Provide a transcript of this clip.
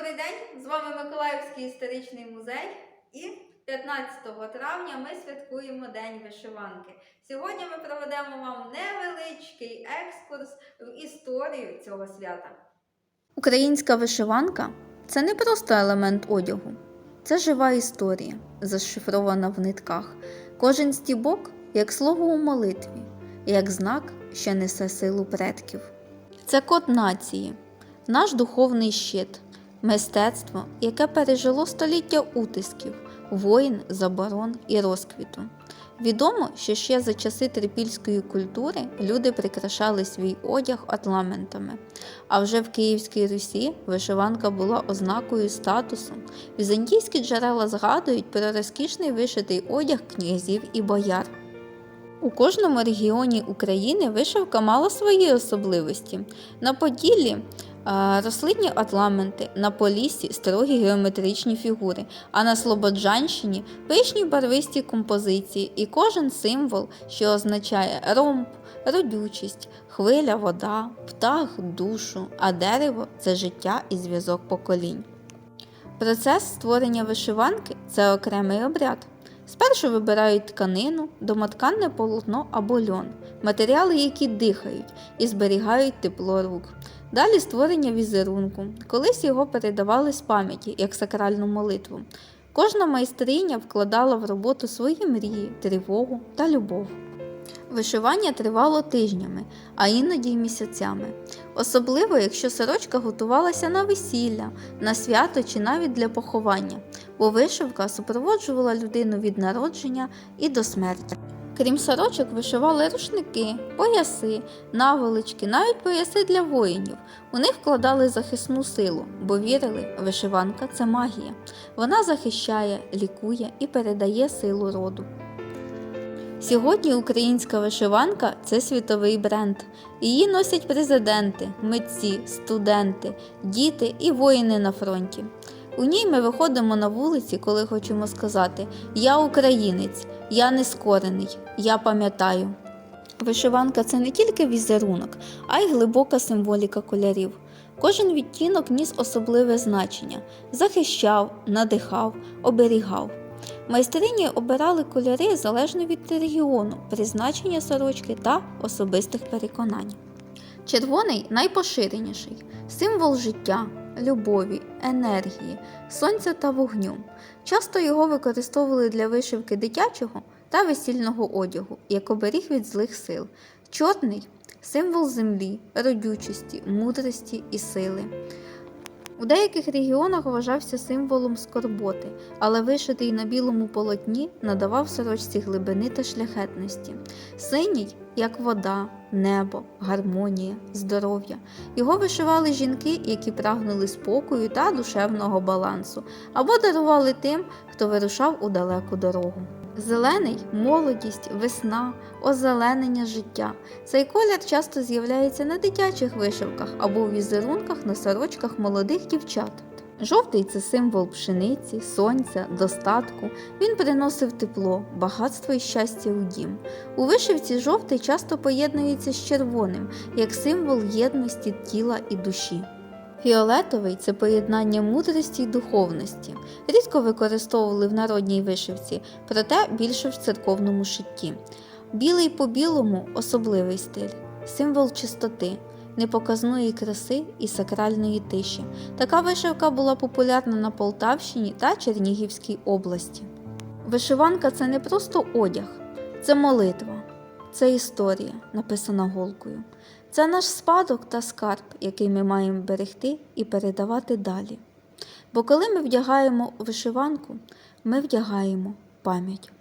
добрий день! З вами Миколаївський історичний музей. І 15 травня ми святкуємо День вишиванки. Сьогодні ми проведемо вам невеличкий екскурс в історію цього свята. Українська вишиванка це не просто елемент одягу, це жива історія, зашифрована в нитках. Кожен стібок як слово у молитві, як знак, що несе силу предків. Це код нації, наш духовний щит, мистецтво, яке пережило століття утисків, воїн, заборон і розквіту. Відомо, що ще за часи трипільської культури люди прикрашали свій одяг орнаментами, а вже в Київській Русі вишиванка була ознакою статусу. Візантійські джерела згадують про розкішний вишитий одяг князів і бояр. У кожному регіоні України вишивка мала свої особливості. На Поділлі рослинні орнаменти, на Поліссі строгі геометричні фігури, а на Слободжанщині пишні барвисті композиції і кожен символ, що означає ромб, родючість, хвиля, вода, птах, душу, а дерево це життя і зв'язок поколінь. Процес створення вишиванки це окремий обряд. Спершу вибирають тканину, домотканне полотно або льон, матеріали, які дихають і зберігають тепло рук. Далі створення візерунку. Колись його передавали з пам'яті як сакральну молитву. Кожна майстриня вкладала в роботу свої мрії, тривогу та любов. Вишивання тривало тижнями, а іноді й місяцями. Особливо, якщо сорочка готувалася на весілля, на свято чи навіть для поховання, бо вишивка супроводжувала людину від народження і до смерті. Крім сорочок, вишивали рушники, пояси, наволочки, навіть пояси для воїнів. У них вкладали захисну силу, бо вірили, вишиванка це магія. Вона захищає, лікує і передає силу роду. Сьогодні українська вишиванка це світовий бренд. Її носять президенти, митці, студенти, діти і воїни на фронті. У ній ми виходимо на вулиці, коли хочемо сказати Я українець, я не скорений, я пам'ятаю. Вишиванка це не тільки візерунок, а й глибока символіка кольорів. Кожен відтінок ніс особливе значення, захищав, надихав, оберігав. Майстрині обирали кольори залежно від регіону, призначення сорочки та особистих переконань. Червоний найпоширеніший символ життя, любові, енергії, сонця та вогню. Часто його використовували для вишивки дитячого та весільного одягу, як оберіг від злих сил. Чорний символ землі, родючості, мудрості і сили. У деяких регіонах вважався символом скорботи, але вишитий на білому полотні надавав сорочці глибини та шляхетності. Синій, як вода, небо, гармонія, здоров'я. Його вишивали жінки, які прагнули спокою та душевного балансу, або дарували тим, хто вирушав у далеку дорогу. Зелений молодість, весна, озеленення життя. Цей колір часто з'являється на дитячих вишивках або у візерунках на сорочках молодих дівчат. Жовтий це символ пшениці, сонця, достатку. Він приносив тепло, багатство і щастя у дім. У вишивці жовтий часто поєднується з червоним, як символ єдності тіла і душі. Фіолетовий це поєднання мудрості й духовності. Рідко використовували в народній вишивці, проте більше в церковному шитті. Білий по білому особливий стиль, символ чистоти, непоказної краси і сакральної тиші. Така вишивка була популярна на Полтавщині та Чернігівській області. Вишиванка це не просто одяг, це молитва, це історія, написана голкою. Це наш спадок та скарб, який ми маємо берегти і передавати далі. Бо коли ми вдягаємо вишиванку, ми вдягаємо пам'ять.